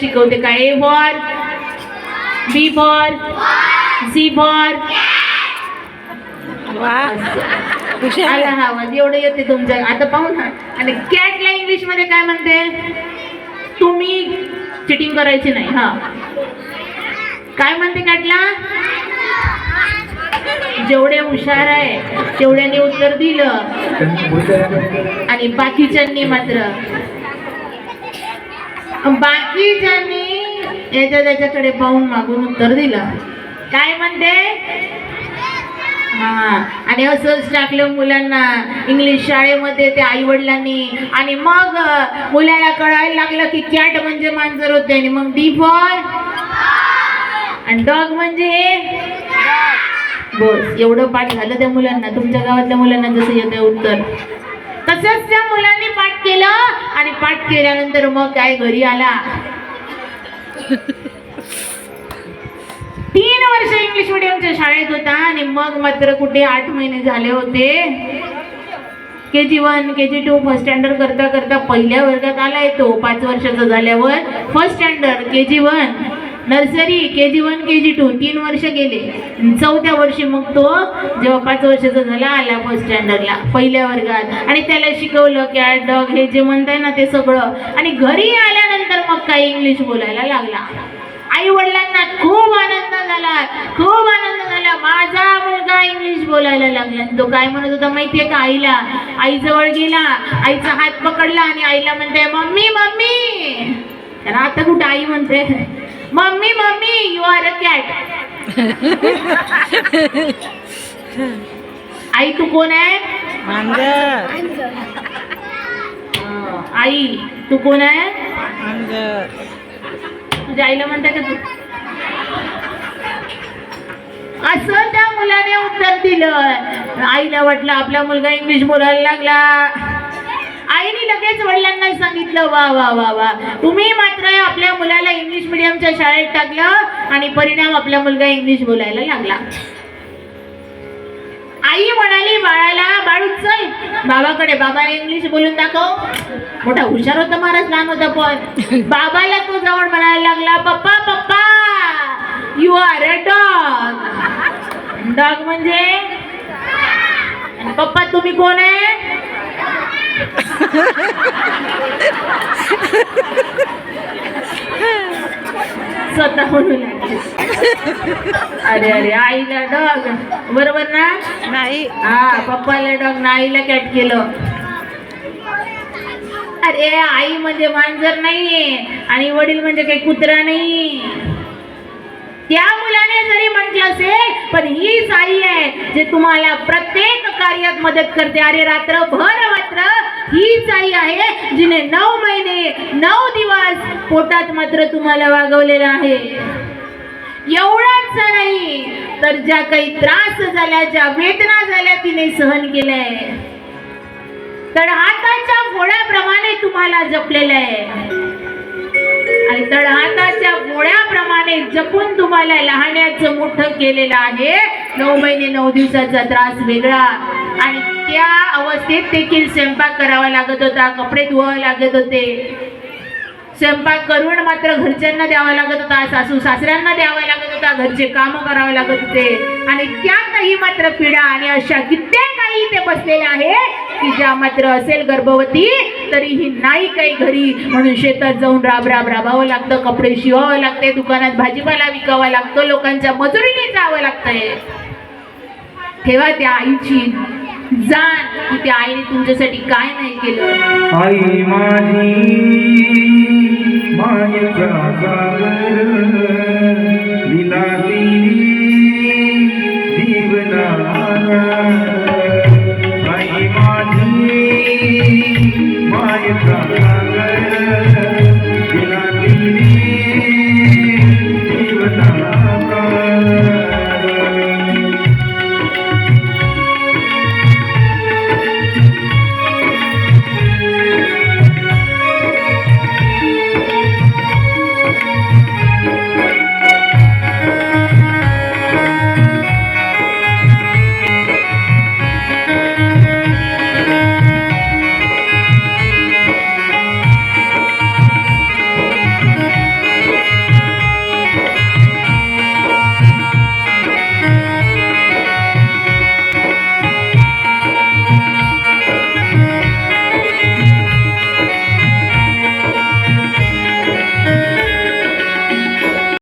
शिकवते काय? A for B for C for आला. हा आवाज. एवढं येते तुमच्या आता पाहून हा आणि कॅटला इंग्लिशमध्ये काय म्हणते? तुम्ही चिटिंग करायची नाही. हा. काय म्हणते कॅटला जेवढे हुशार आहे तेवढ्याने उत्तर दिलं. आणि बाकीच्यांनी मात्र बाकीच्यांनी याच्या त्याच्याकडे पाहून मागून उत्तर दिलं. काय म्हणते? हा. आणि असंच टाकलं मुलांना. इंग्लिश शाळेमध्ये ते आई वडिलांनी आणि मग मुलाला कळायला लागलं की कॅट म्हणजे मांजर होते आणि मग डी फॉर? आणि डॉग म्हणजे? बस. एवढं पाठ झालं त्या मुलांना. तुमच्या गावातल्या मुलांना जसं येतं उत्तर. तसंच त्या मुलांनी पाठ केलं आणि पाठ केल्यानंतर मग काय घरी आला. तीन वर्ष इंग्लिश मिडियमच्या शाळेत होता आणि मग मात्र कुठे आठ महिने झाले होते. K G one K G two first standard करता करता पहिल्या वर्गात आलाय तो पाच वर्षाचा झाल्यावर. First standard K G one nursery K G one K G two तीन वर्ष गेले. चौथ्या वर्षी मग तो जेव्हा पाच वर्षाचा झाला आला फर्स्ट स्टँडर्डला पहिल्या वर्गात. आणि त्याला शिकवलं कॅट डॉग हे जे म्हणताय ना ते सगळं. आणि घरी आल्यानंतर मग काही इंग्लिश बोलायला लागला. आई वडिलांना खूप आनंद झाला. खूप आनंद झाला. माझा मुलगा इंग्लिश बोलायला लागला. आणि तो काय म्हणत होता माहितीये का आईला? आईजवळ गेला. आईचा हात पकडला आणि आईला म्हणते मम्मी मम्मी. तर आता कुठं आई म्हणते mummy mummy you are a cat आई तू कोण आहे? आई तू कोण आहे? तुझ्या आईला म्हणता का तू? असं त्या मुलाने उत्तर दिलं. आईला वाटलं आपला मुलगा इंग्लिश बोलायला लागला. आईने लगेच वडिलांना सांगितलं वा वा वा वा. तुम्ही मात्र आपल्या मुलाला इंग्लिश मिडियमच्या शाळेत टाकलं आणि परिणाम आपला मुलगा इंग्लिश बोलायला लागला. आई म्हणाली बाळाला बाळू चल बाबाकडे बाबा इंग्लिश बोलून दाखव. मोठा हुशार होता महाराज लहान होता पण. बाबाला तो जवळ म्हणायला लागला papa papa you are a dog dog म्हणजे? पप्पा तुम्ही कोण आहे? स्वतः म्हणून अरे अरे आईला डॉग बरोबर ना? नाही. हा पप्पाला डॉग नाईला कॅट केलं. अरे आई म्हणजे मांजर नाहीये आणि वडील म्हणजे काही कुत्रा नाही त्या मुलाने जरी म्हटलं असेल पण हीच आई आहे जे तुम्हाला प्रत्येक कार्यात मदत करते. अरे रात्रभर मात्र हीच आई आहे जिने नऊ महिने नऊ दिवस पोटात मात्र तुम्हाला वागवलेलं आहे. एवढाच नाही तर ज्या काही त्रास झाल्या ज्या वेदना झाल्या तिने सहन केलंय. तर हाताच्या तुम्हाला जपलेलं आहे. आणि तळहाताच्या गोळ्याप्रमाणे जपून तुम्हाला लहाण्याचं मोठं केलेलं आहे. नऊ महिने नऊ दिवसाचा त्रास वेगळा. आणि त्या अवस्थेत देखील स्वयंपाक करावा लागत होता कपडे धुवावे लागत होते. स्वयंपाक करून मात्र घरच्यांना द्यावा लागत होता सासू सासऱ्यांना द्यावा लागत होता घरचे कामं करावे लागत होते. आणि त्यातही मात्र पिढा आणि अशा कित्येक काही ते बसलेले आहे की ज्या मात्र असेल गर्भवती तरीही नाही काही घरी. म्हणून शेतात जाऊन राब राब राबावं लागतं कपडे शिवावं लागते दुकानात भाजीपाला विकावा लागतो लोकांच्या मजुरीने जावं लागतंय. ठेवा त्या आईची. जाण की त्या आईने तुमच्यासाठी काय नाही केलं? आई माझी मायेचा सागर